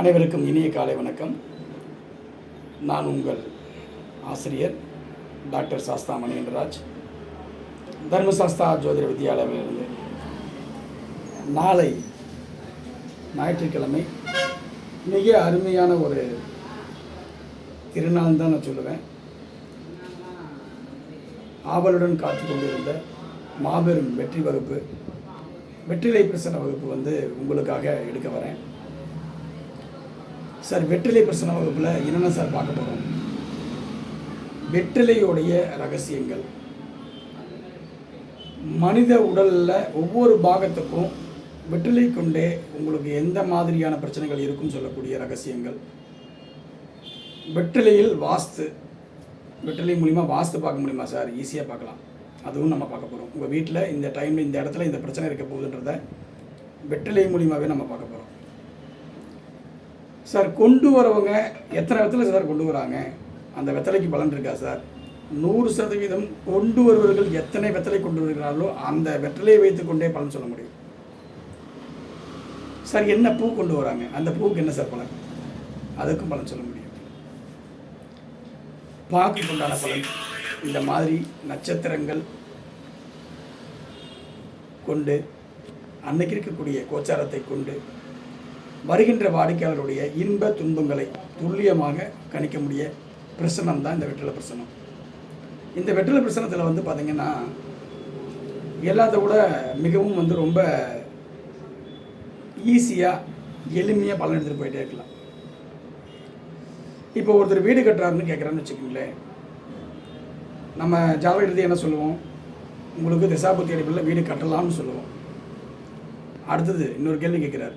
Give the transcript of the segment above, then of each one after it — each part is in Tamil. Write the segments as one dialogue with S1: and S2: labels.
S1: அனைவருக்கும் இனிய காலை வணக்கம். நான் உங்கள் ஆசிரியர் டாக்டர் சாஸ்தா மணிகண்டராஜ். தர்மசாஸ்தா ஜோதிட வித்யாலயிலிருந்து நாளை ஞாயிற்றுக்கிழமை மிக அருமையான ஒரு திருநாள் தான் நான் சொல்லுவேன். ஆவலுடன் காத்து கொண்டிருந்த மாபெரும் வெற்றி வகுப்பு வெற்றிலை பிரசன வகுப்பு வந்து உங்களுக்காக எடுக்க வரேன். சார் வெற்றிலை பிரசன வகுப்பில் என்னென்ன சார் பார்க்க போகிறோம் வெற்றிலையுடைய ரகசியங்கள். மனித உடலில் ஒவ்வொரு பாகத்துக்கும் வெற்றிலை கொண்டே உங்களுக்கு எந்த மாதிரியான பிரச்சனைகள் இருக்குன்னு சொல்லக்கூடிய ரகசியங்கள். வெற்றிலையில் வாஸ்து. வெற்றிலை மூலிமா வாஸ்து பார்க்க முடியுமா சார்? ஈஸியாக பார்க்கலாம். அதுவும் நம்ம பார்க்க போகிறோம் உங்கள் வீட்டில் இந்த டைமில் இந்த இடத்துல இந்த பிரச்சனை இருக்க போகுதுன்றத வெற்றிலை மூலியமாகவே நம்ம பார்க்க போகிறோம் சார் கொண்டு வரவங்க எத்தனை வெத்தலை சார் கொண்டு வராங்க? அந்த வெத்தலைக்கு பலன் இருக்கா சார்? நூறு சதவீதம் கொண்டு வருவர்கள் எத்தனை வெத்தலை கொண்டு வருகிறார்களோ அந்த வெத்தலையை வைத்துக்கொண்டே பலன் சொல்ல முடியும். சார் என்ன பூ கொண்டு வராங்க? அந்த பூவுக்கு என்ன சார் பலன்? அதுக்கும் பலன் சொல்ல முடியும். பாக்கு உண்டான பலன். இந்த மாதிரி நட்சத்திரங்கள் கொண்டு அன்னைக்கு இருக்கக்கூடிய கோச்சாரத்தை கொண்டு வருகின்ற வாடிக்கையாளருடைய இன்ப துன்பங்களை துல்லியமாக கணிக்க முடிய பிரசனம் தான் இந்த வெற்றிலை பிரசனம். இந்த வெற்றிலை பிரசனத்தில் வந்து பார்த்திங்கன்னா எல்லாத்த விட மிகவும் வந்து ரொம்ப ஈஸியாக எளிமையாக பலன் எடுத்துகிட்டு போயிட்டே இருக்கலாம். இப்போ ஒருத்தர் வீடு கட்டுறாருன்னு கேட்குறான்னு வச்சுக்கோங்களேன். நம்ம ஜாதக எழுதி என்ன சொல்லுவோம்? உங்களுக்கு திசாபுத்தி அடிப்படையில் வீடு கட்டலாம்னு சொல்லுவோம். அடுத்தது இன்னொரு கேள்வி கேட்குறாரு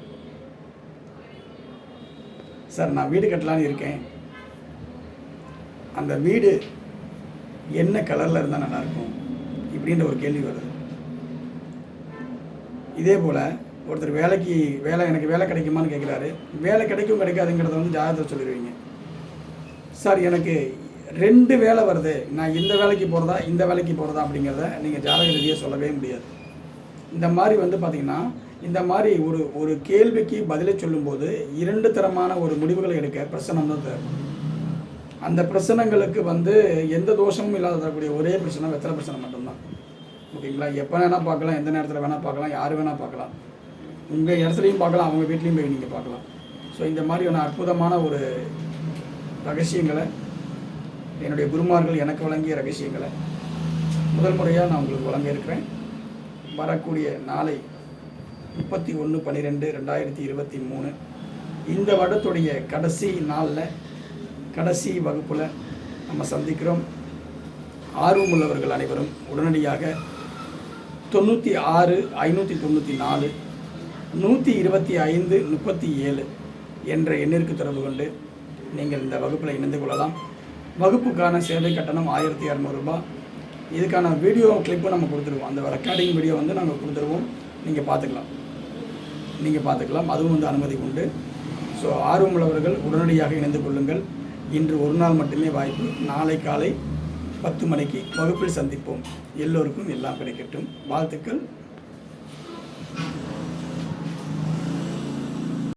S1: சார் நான் வீடு கட்டலான்னு இருக்கேன். அந்த வீடு என்ன கலரில் இருந்தால் நல்லாயிருக்கும் இப்படின்ற ஒரு கேள்வி வருது. இதே போல் ஒருத்தர் வேலைக்கு வேலை எனக்கு வேலை கிடைக்குமான்னு கேட்குறாரு வேலை கிடைக்கும் கிடைக்காதுங்கிறத வந்து ஜாதகத்தை சொல்லிடுவீங்க சார் எனக்கு ரெண்டு வேலை வருது. நான் இந்த வேலைக்கு போகிறதா இந்த வேலைக்கு போகிறதா அப்படிங்கிறத நீங்கள் ஜாதக ரீதியாக சொல்லவே முடியாது. இந்த மாதிரி வந்து பார்த்திங்கன்னா இந்த மாதிரி ஒரு ஒரு கேள்விக்கு பதிலை சொல்லும்போது இரண்டு தரமான ஒரு முடிவுகளை எடுக்க பிரசனம் தான் தேவை. அந்த பிரச்சனைகளுக்கு வந்து எந்த தோஷமும் இல்லாத தரக்கூடிய ஒரே பிரச்சனை வெத்தலை பிரச்சனை மட்டும்தான். ஓகேங்களா? எப்போ வேணால் பார்க்கலாம் எந்த நேரத்தில் வேணால் பார்க்கலாம் யார் வேணால் பார்க்கலாம். உங்கள் இடத்துலையும் பார்க்கலாம் அவங்க வீட்லேயும் போய் நீங்கள் பார்க்கலாம். ஸோ இந்த மாதிரியான அற்புதமான ஒரு ரகசியங்களை என்னுடைய குருமார்கள் எனக்கு வழங்கிய ரகசியங்களை முதல் முறையாக நான் உங்களுக்கு வழங்க இருக்கிறேன் வரக்கூடிய நாளை முப்பத்தி ஒன்று பன்னிரெண்டு ரெண்டாயிரத்தி இருபத்தி மூணு. இந்த வருடத்துடைய கடைசி நாளில் கடைசி வகுப்பில் நம்ம சந்திக்கிறோம். ஆர்வமுள்ளவர்கள் அனைவரும் உடனடியாக தொண்ணூற்றி ஆறு ஐநூற்றி தொண்ணூற்றி நாலு நூற்றி இருபத்தி ஐந்து முப்பத்தி ஏழு என்ற எண்ணிற்கு தொடர்பு கொண்டு நீங்கள் இந்த வகுப்பில் இணைந்து கொள்ளலாம். வகுப்புக்கான சேவை கட்டணம் ஆயிரத்தி இரநூறுபா இதுக்கான வீடியோ கிளிப்பும் நம்ம கொடுத்துருவோம். அந்த ரெக்கார்டிங் வீடியோ வந்து நாங்கள் கொடுத்துருவோம். நீங்கள் பார்த்துக்கலாம். நீங்கள் பார்த்துக்கலாம். அதுவும் வந்து அனுமதி உண்டு. ஸோ ஆர்வமுள்ளவர்கள் உடனடியாக இணைந்து கொள்ளுங்கள். இன்று ஒரு நாள் மட்டுமே வாய்ப்பு. நாளை காலை பத்து மணிக்கு வகுப்பில் சந்திப்போம். எல்லோருக்கும் எல்லாம் கிடைக்கட்டும். வாழ்த்துக்கள்.